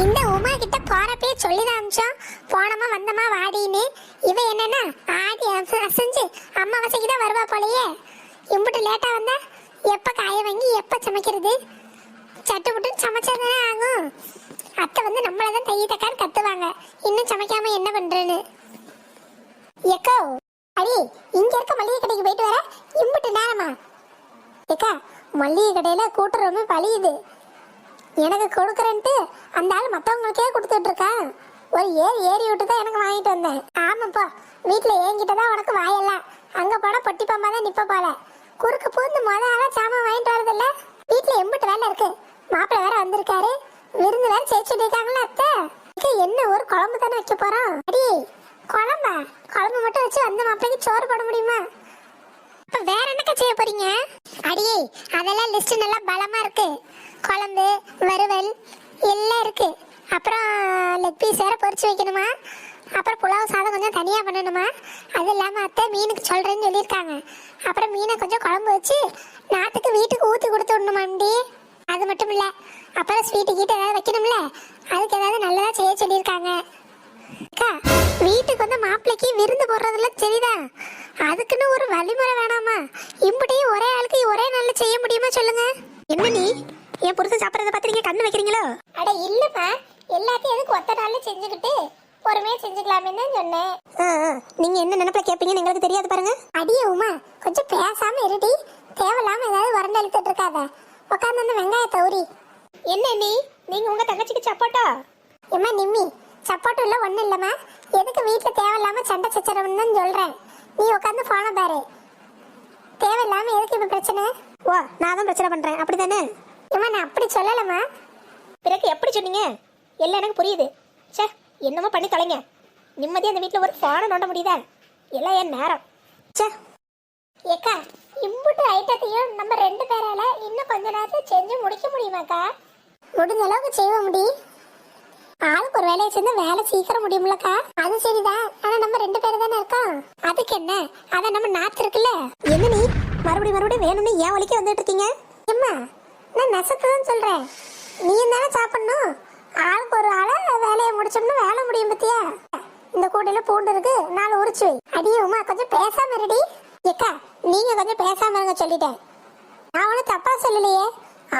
இந்த உமா கிட்ட போறப்பே சொல்லி அமிச்சோம் போனமா வந்தமா வாடின்னு. இவ என்னன்னா ஆடி அச- அசைஞ்சு அம்மாவாசைக்கு தான் வருவா போலயே. இம்புட்டு லேட்டா வந்தா எப்ப காய வாங்கி எப்ப சமைக்கிறது? சட்டு புட்டுன்னு சமைச்சாதானே ஆகும். அத்தை வந்து நம்மளதான் தைய தக்கான்னு கத்துவாங்க. இன்னும் சமைக்காம என்ன பண்றேன்னு. எக்கோ அடி இங்க இருக்க மளிகை கடைக்கு போயிட்டு வர. இம்புட்டு நேரமா. ஏக்கா மளிகை கடையில கூட்டுறவுமே பழியுது. எனக்கு கொடுக்குறேன்ட்டு அந்த ஆள் மற்றவங்களுக்கே கொடுத்துட்டு இருக்கான் ஒரு ஏறி ஏறி விட்டு தான் எனக்கு வாங்கிட்டு வந்தேன். ஆமாப்பா வீட்டில் ஏங்கிட்ட தான் உனக்கு வாயெல்லாம். அங்கே போனால் பொட்டி பாம்பா தான் நிற்ப போல. குறுக்கு பூந்து முத ஆளாக சாமான் வாங்கிட்டு வரதில்ல. வீட்டில் எம்பிட்டு வேலை இருக்கு. மாப்பிள்ளை வேற வந்திருக்காரு. விருந்து வேற சேர்த்துட்டு இருக்காங்களா அத்தை? என்ன ஒரு குழம்பு தானே வைக்க போகிறோம் அடி குழம்பா? குழம்பு மட்டும் வச்சு அந்த மாப்பிள்ளைக்கு சோறு போட முடியுமா? அப்ப வேற என்னக்கா செய்ய போறீங்க? அடியே அதெல்லாம் லிஸ்ட் நல்லா பலமா இருக்கு. குழம்பு வறுவல் எல்லாம் இருக்கு. அப்புறம் லெக் பீஸ் வேற பொரிச்சு வைக்கணுமா? அப்புறம் புலாவ் சாதம் கொஞ்சம் தனியா பண்ணணுமா? அது இல்லாம அத்தை மீனுக்கு சொல்றேன்னு சொல்லியிருக்காங்க. அப்புறம் மீனை கொஞ்சம் குழம்பு வச்சு நாத்துக்கு வீட்டுக்கு ஊத்தி கொடுத்து விடணுமாண்டி? அது மட்டும் இல்ல அப்புறம் ஸ்வீட்டு கீட்டு ஏதாவது வைக்கணும்ல? அதுக்கு ஏதாவது நல்லதா செய்ய சொல்லியிருக்காங்க. அக்கா வீட்டுக்கு வந்து மாப்பிள்ளைக்கு விருந்து போடுறதுல சரிதான். அதுக்குன்னு ஒரு வழிமுறை வேணாமா? இம்புட்டையும் ஒரே ஆளுக்கு ஒரே நாள்ல செய்ய முடியுமா சொல்லுங்க? என்ன நீ? என் புருஷன் சாப்பிட்றத பார்த்து நீங்க கண்ணு வைக்கிறீங்களோ? அட இல்லப்பா எல்லாத்தையும் எதுக்கு ஒத்த நாள்ல செஞ்சுக்கிட்டு பொறுமையா செஞ்சுக்கலாமே தான் சொன்னேன். நீங்க என்ன நினைப்பா கேட்பீங்கன்னு எங்களுக்கு தெரியாது பாருங்க. அடியே உமா. கொஞ்சம் பேசாம இருடி. தேவையில்லாம ஏதாவது வறண்டு இழுத்துட்டு இருக்காத. உட்காந்து அந்த வெங்காயத்தை உரி என்ன நீ? நீங்க உங்க தங்கச்சிக்கு சப்போட்டா? ஏம்மா நிம்மி. சப்போர்ட் இல்ல ஒண்ணும் இல்லம்மா. எதுக்கு வீட்டுல தேவையில்லாம சண்டை சச்சரவுன்னு தான் சொல்றேன். நீ உட்காந்து போன பாரு. தேவையில்லாம எதுக்கு இப்ப பிரச்சனை? ஓ நான் தான் பிரச்சனை பண்றேன். அப்படிதானே ஏம்மா நான் அப்படி சொல்லலம்மா. பிறகு எப்படி சொன்னீங்க? எல்லாம் எனக்கு புரியுது. ச்சே என்னமோ பண்ணி தொலைங்க. நிம்மதியாக அந்த வீட்டில் ஒரு ஃபோனை நோண்ட முடியுதா? எல்லாம் என் நேரம். ச்சே. ஏக்கா இம்புட்டு ஐட்டத்தையும் நம்ம ரெண்டு பேரால இன்னும் கொஞ்ச நேரத்தை செஞ்சு முடிக்க முடியுமாக்கா? முடிஞ்ச அளவுக்கு செய்ய முடியும் ஆளுக்கு ஒரு வேலையை சேர்ந்து வேலை சீக்கிரம் முடியும்லக்கா? அது சரிதான். ஆனா நம்ம ரெண்டு பேரும் தானே இருக்கோம். அதுக்கு என்ன? அதான் நம்ம நாத்து இருக்குல்ல? என்ன நீ? மறுபடியும் மறுபடியும் வேணும்னு ஏன் வலிக்க வந்துட்டு இருக்கீங்க? அம்மா நான் நெசத்துதான் சொல்றேன். நீ தானே சாப்பிடணும். ஆளுக்கு ஒரு ஆளை வேலையை முடிச்சோம்னா வேலை முடியும் பத்தியா? இந்த கூடையில பூண்டு இருக்கு நாலு உரிச்சு வை. அடியே உமா கொஞ்சம் பேசாம இருடி. ஏக்கா நீங்க கொஞ்சம் பேசாம இருங்க சொல்லிட்டேன். நான் ஒன்றும் தப்பா சொல்லலையே.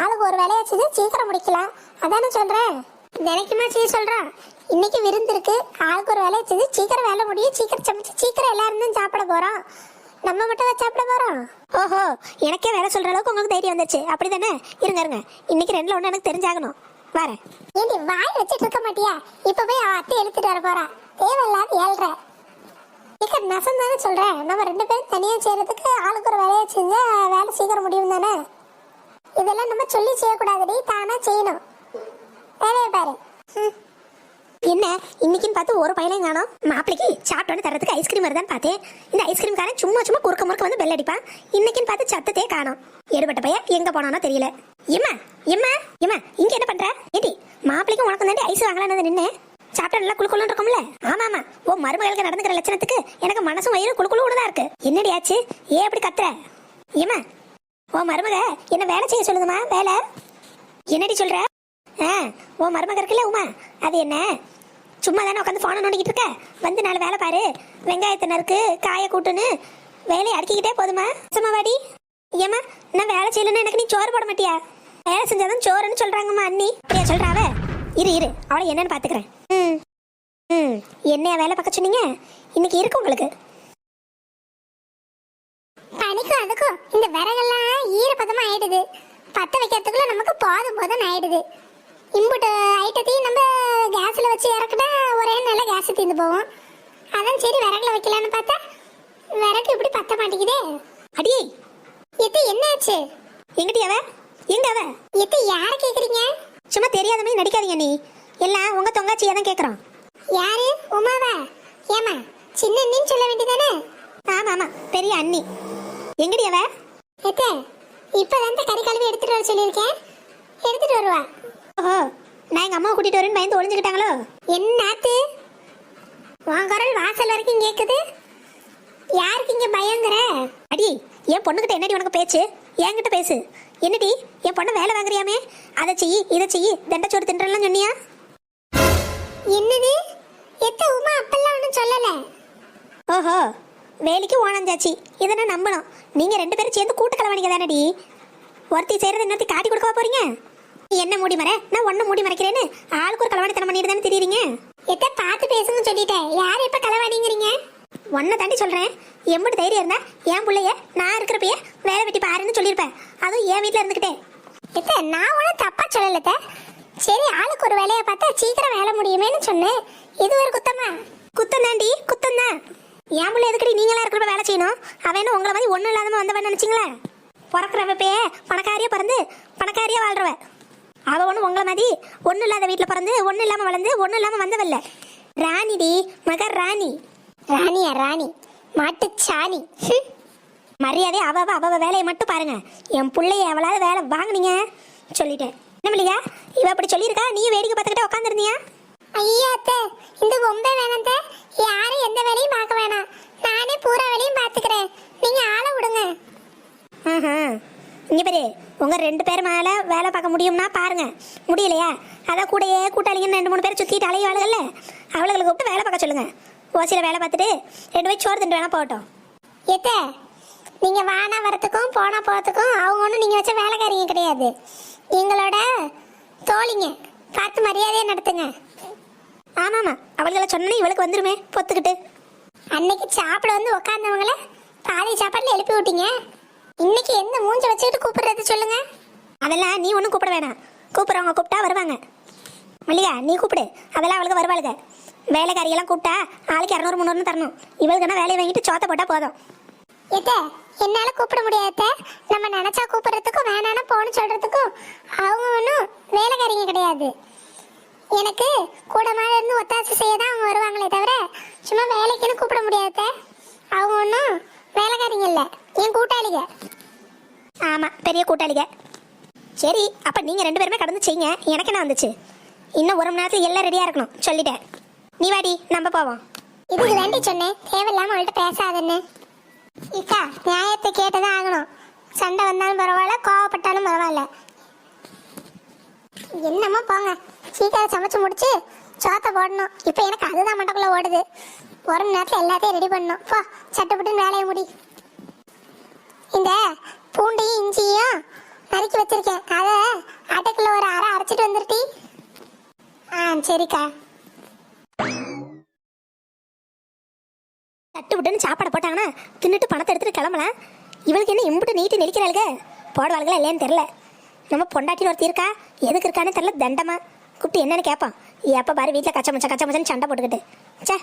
ஆளுக்கு ஒரு வேலையை செஞ்சு சீக்கிரம் முடிக்கலாம். அதானே சொல்றேன். தினைக்குமா செய்ய சொல்றான் இன்னைக்கு விருந்து இருக்கு. ஆளுக்கு ஒரு வேலையை செஞ்சு சீக்கிரம் வேலை முடியும் சீக்கிரம் சமைச்சு சீக்கிரம் எல்லாருந்தும் சாப்பிட போறோம். நம்ம மட்டும் தான் சாப்பிட போறோம். ஓஹோ எனக்கே வேலை சொல்ற அளவுக்கு உங்களுக்கு தைரியம் வந்துச்சு. அப்படிதானே? இருங்க இருங்க. இன்னைக்கு ரெண்டுல ஒன்று எனக்கு தெரிஞ்சாகணும். வரேன். ஏண்டி வாய் வச்சிட்டு இருக்க மாட்டியா? இப்ப போய் அவ அத்தை எழுத்துட்டு வர போறா. தேவையில்லாத ஏழ்ற. இக்க நசம் தானே சொல்றேன் நம்ம ரெண்டு பேரும் தனியா செய்யறதுக்கு ஆளுக்கு ஒரு வேலையை செஞ்சா வேலை சீக்கிரம் முடியும் தானே இதெல்லாம் நம்ம சொல்லி செய்யக்கூடாதுடி. தானா செய்யணும். வேலையை பாரு. என்ன இன்னைக்குன்னு பார்த்து ஒரு பையனையும் காணோம். மாப்பிளைக்கு சாப்பிட்டோன்னு தரத்துக்கு ஐஸ்கிரீம் வருதான்னு பார்த்தேன். இந்த ஐஸ்கிரீம் காரன் சும்மா சும்மா குறுக்க முறுக்க வந்து பெல் அடிப்பான். இன்னைக்குன்னு பார்த்து சத்தத்தையே காணோம். ஏடுபட்ட பையன் எங்க போனானோ தெரியல. எம்மா எம்மா எம்மா இங்க என்ன பண்ற? ஏடி மாப்பிளைக்கும் உனக்கு தாண்டி ஐஸ் வாங்கலான்னு நின்று சாப்பிட்டா நல்லா குளு இருக்கும்ல? ஆமா ஆமா ஓ மருமகளுக்கு நடந்துக்கிற லட்சணத்துக்கு எனக்கு மனசும் வயிறு குளு குளு தான் இருக்கு. என்னடி ஆச்சு? ஏன் அப்படி கத்துற? ஏம்மா ஓ மருமக என்ன வேலை செய்ய சொல்லுங்கம்மா வேலை? என்னடி சொல்ற? ஆ உன் மருமக இருக்குல்ல உமா? அது என்ன? சும்மா தானே உட்காந்து ஃபோனை நோண்டிக்கிட்டு இருக்க? வந்து நாலு வேலை பாரு. வெங்காயத்தை நறுக்கு காயை கூட்டுன்னு. வேலையை அடுக்கிக்கிட்டே போதுமா? சும்மா வாடி. ஏம்மா நான் வேலை செய்யலன்னா எனக்கு நீ சோறு போட மாட்டியா? வேலை செஞ்சாதான் சோறுன்னு சொல்கிறாங்கம்மா அண்ணி. அப்படியா சொல்கிறாவ இரு இரு. அவளை என்னன்னு பார்த்துக்கிறேன் ம் ம். என்னையா வேலை பார்க்க சொன்னீங்க? இன்னைக்கு இருக்கு உங்களுக்கு. பனிக்கும் அதுக்கும் இந்த விறகெல்லாம் ஈரப்பதமாக ஆயிடுது. பற்ற வைக்கிறதுக்குள்ள நமக்கு போதும் போதும் ஆயிடுது. ஐட்டத்தையும் நம்ம கேஸ்ல வச்சு இறக்குனா ஒரே நல்ல கேஸ் தீர்ந்து போவோம். அதான் சரி விறகுல வைக்கலான்னு பார்த்தா விறகு இப்படி பத்த மாட்டேங்குதே. அடியே! எத்து என்னாச்சு எங்கிட்ட அவ? எங்க அவ? எத்து யார கேக்குறீங்க? சும்மா தெரியாத மாதிரி நடிக்காதீங்க நீ. எல்லாம் உங்க தொங்காச்சியை தான் கேட்குறோம் யாரு? உமாவா? ஏமா சின்ன அண்ணின்னு சொல்ல வேண்டியதானே? ஆமா ஆமா. பெரிய அண்ணி. எங்கடி அவ? எத்த இப்பதான் கறி கழுவி எடுத்துட்டு வர சொல்லியிருக்கேன். எடுத்துட்டு வருவா. ஓஹோ. நான் எங்க அம்மா கூட்டிட்டு வரேன்னு பயந்து ஒளிஞ்சுக்கிட்டாங்களோ? என்னாத்து உன் குரல் வாசல் வரைக்கும் கேக்குது. யாருக்கு இங்க பயங்கர? அடி என் பொண்ணுகிட்ட என்னடி உனக்கு பேச்சு? என்கிட்ட பேசு. என்னடி என் பொண்ணு வேலை வாங்குறியாமே? அதை செய்யி இதை செய்யி தண்டச்சோறு தின்றலாம் சொன்னியா? என்னது? எத்த உமா அப்பெல்லாம் ஒன்றும் சொல்லல? ஓஹோ வேலைக்கு ஓனஞ்சாச்சி. இதை நான் நம்பணும். நீங்க ரெண்டு பேரும் சேர்ந்து கூட்டு கலவாணிக்க தானடி ஒருத்தி செய்யறது இன்னொருத்தி காட்டி கொடுக்கவா போறீங்க? என்ன மூடி மற? நான் ஒன்னும் மூடி மறைக்கிறேன்னு. ஆளுக்கு ஒரு கலவாணித்தனம் பண்ணிட்டு தானே தெரியுறீங்க? எத்த பார்த்து பேசுங்க சொல்லிட்டேன் யார் எப்ப களவாடிங்கிறீங்க ஒன்ன தாண்டி சொல்றேன். எம்பிட்டு தைரியம் இருந்தா என் பிள்ளைய நான் இருக்கிறப்பயே வேலை வெட்டி பாருன்னு சொல்லியிருப்பேன். அதுவும் என் வீட்டுல இருந்துக்கிட்டே எத்த நான் ஒன்றும் தப்பா சொல்லலத்த சரி ஆளுக்கு ஒரு வேலையை பார்த்தா சீக்கிரம் வேலை முடியுமேன்னு சொன்னேன். இது ஒரு குத்தமா? குத்தம் தாண்டி குத்தம் தான். என் பிள்ளை எதுக்கடி நீங்களா இருக்கிறப்ப வேலை செய்யணும்? அவன் உங்களை மாதிரி ஒன்றும் இல்லாதமா வந்தவன் நினைச்சிங்களா? பிறக்கிறப்பயே பணக்காரியா பிறந்து பணக்காரியா வாழ்றவ. அவ ஒன்றும் உங்களை மாதிரி ஒன்றும் இல்லாத வீட்டில் பிறந்து ஒன்றும் இல்லாமல் வளர்ந்து ஒன்றும் இல்லாமல் வந்தவல்ல. ராணிடி மகர் ராணி. ராணியா ராணி. மாட்டு சாணி. மரியாதை அவ அவ அவ வேலையை மட்டும் பாருங்க. என் பிள்ளைய எவ்வளவு வேலை வாங்குனீங்க? சொல்லிட்டேன். என்ன இல்லையா இவ அப்படி சொல்லியிருக்கா? நீ வேடிக்கை பார்த்துக்கிட்டே உட்காந்துருந்தியா ஐயா அத்தை. இந்த பொம்பை வேணாம் அத்தை. யாரும் எந்த வேலையும் பார்க்க வேணாம். நானே பூரா வேலையும் பார்த்துக்கிறேன். நீங்க ஆளை விடுங்க. இங்கே பாரு உங்கள் ரெண்டு பேர் மேலே வேலை பார்க்க முடியும்னா பாருங்க. முடியலையா? அதான் கூடயே கூட்டாளிங்கன்னு ரெண்டு மூணு பேர் சுற்றிட்டு அலைய வேலைகள்ல அவளுகளை கூப்பிட்டு வேலை பார்க்க சொல்லுங்கள் ஓசியில் வேலை பார்த்துட்டு ரெண்டு பேர் சோறு திண்டு வேணா போகட்டும். எத்த நீங்கள் வானா வரத்துக்கும் போனால் போகிறதுக்கும் அவங்க ஒன்றும் நீங்கள் வச்ச வேலைக்காரிங்க கிடையாது. எங்களோட தோழிங்க பார்த்து மரியாதையா நடத்துங்க. ஆமாம்மா அவளுகளை சொன்னே இவளுக்கு வந்துருமே பொத்துக்கிட்டு. அன்னைக்கு சாப்பிட வந்து உக்காந்தவங்கள பாதி சாப்பாட்டில் எழுப்பி விட்டீங்க. இன்னைக்கு என்ன மூஞ்ச வச்சுக்கிட்டு கூப்பிடுறது சொல்லுங்க? அதெல்லாம் நீ ஒன்றும் கூப்பிட வேணாம். கூப்பிட்றவங்க கூப்பிட்டா வருவாங்க. மல்லிகா நீ கூப்பிடு. அதெல்லாம் அவளுக்கு வருவாளுங்க வேலைக்காரியெல்லாம் கூப்பிட்டா ஆளுக்கு இரநூறு முந்நூறுன்னு தரணும். இவளுக்குன்னா வேலையை வாங்கிட்டு சோத்த போட்டால் போதும். எத்த என்னால் கூப்பிட முடியாத நம்ம நினச்சா கூப்பிடுறதுக்கும் வேணான்னு போன்னு சொல்கிறதுக்கும் அவங்க ஒன்றும் வேலைக்காரிங்க கிடையாது. எனக்கு கூட மாதிரி இருந்து ஒத்தாசை செய்ய தான் அவங்க வருவாங்களே தவிர சும்மா வேலைக்குன்னு கூப்பிட முடியாத அவங்க ஒன்றும் வேலைக்காரிங்க இல்லை. என் கூட்டாளிக. ஆமாம் பெரிய கூட்டாளிக. சரி அப்போ நீங்கள் ரெண்டு பேருமே கடந்து செய்யுங்க. எனக்கு என்ன வந்துச்சு? இன்னும் ஒரு மணி நேரத்தில் எல்லாம் ரெடியாக இருக்கணும். சொல்லிட்டேன். நீ வாடி நம்ம போவோம். இதுக்கு வேண்டி சொன்னேன். தேவையில்லாமல் அவள்கிட்ட பேசாதன்னு. இக்கா நியாயத்தை கேட்டுதான் ஆகணும். சண்டை வந்தாலும் பரவாயில்ல கோவப்பட்டாலும் பரவாயில்ல. என்னமோ போங்க. சீக்கிரம் சமைச்சு முடிச்சு சோத்தை போடணும். இப்போ எனக்கு அதுதான் மண்டக்குள்ள ஓடுது. ஒரு மணி நேரத்தில் எல்லாத்தையும் ரெடி பண்ணணும். போ சட்டுப்பட்டுன்னு வேலையை முடி. இந்த பூண்டையும் இஞ்சியும் நறுக்கி வச்சிருக்கேன். அதை ஆட்டைக்குள்ள ஒரு அரை அரைச்சிட்டு வந்துருட்டி. ஆ சரிக்கா. தட்டு விட்டுன்னு சாப்பாடை போட்டாங்கன்னா தின்னுட்டு பணத்தை எடுத்துட்டு கிளம்பலாம் இவளுக்கு என்ன இம்புட்டு நீட்டி நெரிக்கிறாளுக? போடுவாளுகளா இல்லையான்னு தெரில நம்ம பொண்டாட்டின்னு ஒருத்தி இருக்கா? எதுக்கு இருக்கானே தெரில தண்டமா. கூப்பிட்டு என்னன்னு கேட்பான். எப்போ பாரு வீட்டில் கச்ச மச்ச கச்ச மச்சன்னு சண்டை போட்டுக்கிட்டு. ச்சே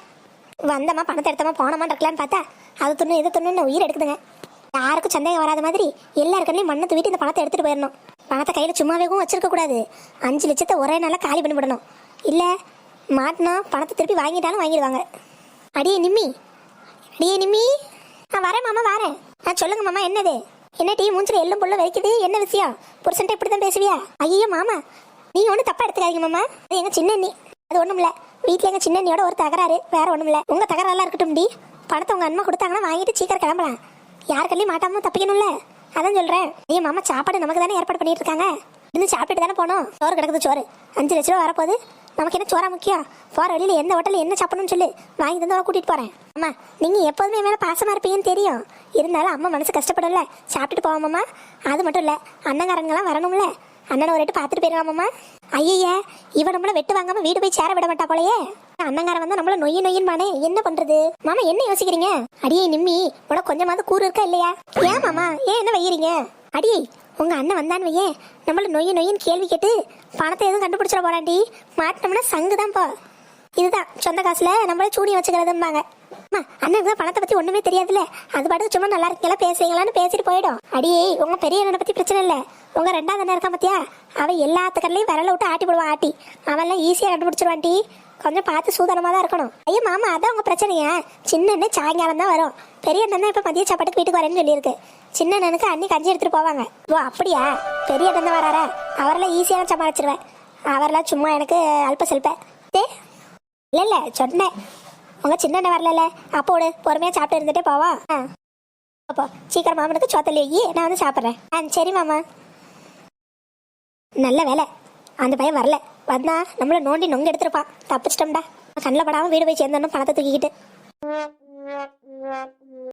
வந்தம்மா பணத்தை எடுத்தமா போனோமான்னு இருக்கலான்னு பார்த்தா அது துண்ணு இது துண்ணுன்னு உயிர் எடுக்குதுங்க. யாருக்கும் சந்தேகம் வராத மாதிரி எல்லாருக்குமே மண்ணை தூவிட்டு இந்த பணத்தை எடுத்துட்டு போயிடணும். பணத்தை கையில் சும்மாவேவும் வச்சிருக்க கூடாது. அஞ்சு லட்சத்தை ஒரே நாளில் காலி பண்ணிவிடணும் இல்லை மாட்டினா பணத்தை திருப்பி வாங்கிட்டாலும் வாங்கிடுவாங்க. அடியே நிம்மி. அடியே நிம்மி. நான் வரேன் மாமா வரேன். நான் சொல்லுங்க மாமா என்னது? என்ன டீ மூஞ்சில எள்ளும் புல்லும் வைக்குது என்ன விஷயம்? புருஷன்ட்ட இப்படி தான் பேசுவியா? ஐயோ மாமா. நீ ஒன்றும் தப்பா எடுத்துக்காதீங்க மாமா. அது எங்க சின்ன அண்ணி. அது ஒண்ணும் இல்ல. வீட்டுல எங்க சின்ன அண்ணியோட ஒரு தகராறு. வேற ஒண்ணும் இல்ல. உங்க தகராறுலாம் இருக்கட்டும் டி. பணத்தை உங்க அம்மா கொடுத்தாங்கன்னா வாங்கிட்டு சீக்கிரம் கிளம்பலாம். யாருக்கள்லையும் மாட்டாம தப்பிக்கணும்ல? அதான் சொல்றேன். என் மாமா சாப்பாடு நமக்கு தானே ஏற்பாடு பண்ணிட்டு இருக்காங்க? இன்னும் சாப்பிட்டுட்டு தானே போனோம்? சோறு கிடக்குது சோறு. அஞ்சு லட்ச ரூபா வரப்போகுது. நமக்கு என்ன சோறா முக்கியம்? போற வழியில எந்த ஹோட்டலில் என்ன சாப்பிடணும்னு சொல்லு. வாங்கி தந்து கூட்டிட்டு போறேன். அம்மா நீங்க எப்போதுமே மேலே மேல பாசமா இருப்பீங்கன்னு தெரியும். இருந்தாலும் அம்மா மனசு கஷ்டப்படும்ல. சாப்பிட்டுட்டு போவோமாம்மா அது மட்டும் இல்ல அண்ணங்காரங்களாம் வரணும்ல. அண்ணனை ஒரு ரேட்டு பார்த்துட்டு போயிடுவாமாம்மா ஐயய்ய இவன் நம்மள வெட்டு வாங்காம வீடு போய் சேர விட மாட்டா போலயே. அண்ணங்கார வந்தா நம்மள நொய்ய நொய்யன்பானே. என்ன பண்றது? மாமா என்ன யோசிக்கிறீங்க? அடியே நிம்மி உனக்கு கொஞ்சமாவது கூறு இருக்கா இல்லையா? ஏன் மாமா? ஏன் என்ன வைக்கிறீங்க அடியே உங்க அண்ணன் வந்தான் வையே நம்மள நொய்யு நொய்யின் கேள்வி கேட்டு பணத்தை எதுவும் கண்டுபிடிச்சிட போறாண்டி. மாட்டினோம்னா சங்கு தான் போ இதுதான் சொந்த காசுல நம்மள சூடி வச்சுக்கிறதும்பாங்க. அம்மா அண்ணனுக்கு தான் பணத்தை பத்தி ஒண்ணுமே தெரியாதுல்ல? அது பாட்டுக்கு சும்மா நல்லா இருக்கீங்களா பேசுறீங்களான்னு பேசிட்டு போயிடும். அடியே உங்க பெரிய அண்ணனை பத்தி பிரச்சனை இல்ல. உங்க ரெண்டாவது அண்ணன் இருக்கான் பாத்தியா? அவன் எல்லாத்து கடலையும் விரல விட்டு ஆட்டி போடுவான் ஆட்டி. அவன்லாம் ஈஸியா கண்டுபிடிச்சிருவான்டி. கொஞ்சம் பார்த்து சூதனமாக தான் இருக்கணும். ஐயோ மாமா அதான் உங்கள் பிரச்சனையா? சின்ன அண்ணன் சாயங்காலம் தான் வரும். பெரிய அண்ணன் தான் இப்போ மதிய சாப்பாட்டுக்கு வீட்டுக்கு வரேன்னு சொல்லியிருக்கு. சின்ன அண்ணனுக்கு அண்ணி கஞ்சி எடுத்துட்டு போவாங்க. ஓ அப்படியா? பெரிய அண்ணன் தான் வராரா? அவரெல்லாம் ஈஸியாக சமாளிச்சிருவேன். அவரெல்லாம் சும்மா எனக்கு அல்ப செல்ப. ஏ இல்லை இல்லை சொன்னேன். உங்கள் சின்ன அண்ணன் வரல அப்போ விடு பொறுமையாக சாப்பிட்டு இருந்துட்டே போவா ஆ. அப்போ சீக்கிரம் மாமனுக்கு சோத்தல் வைக்கி நான் வந்து சாப்பிட்றேன். ஆ சரி மாமா. நல்ல வேலை. அந்த பையன் வரல. வந்தா நம்மள நோண்டி நொங்க எடுத்துருப்பான். தப்பிச்சிட்டோம்டா. கண்ணில் படாமல் வீடு போய் சேர்ந்தோன்னு பணத்தை தூக்கிக்கிட்டு.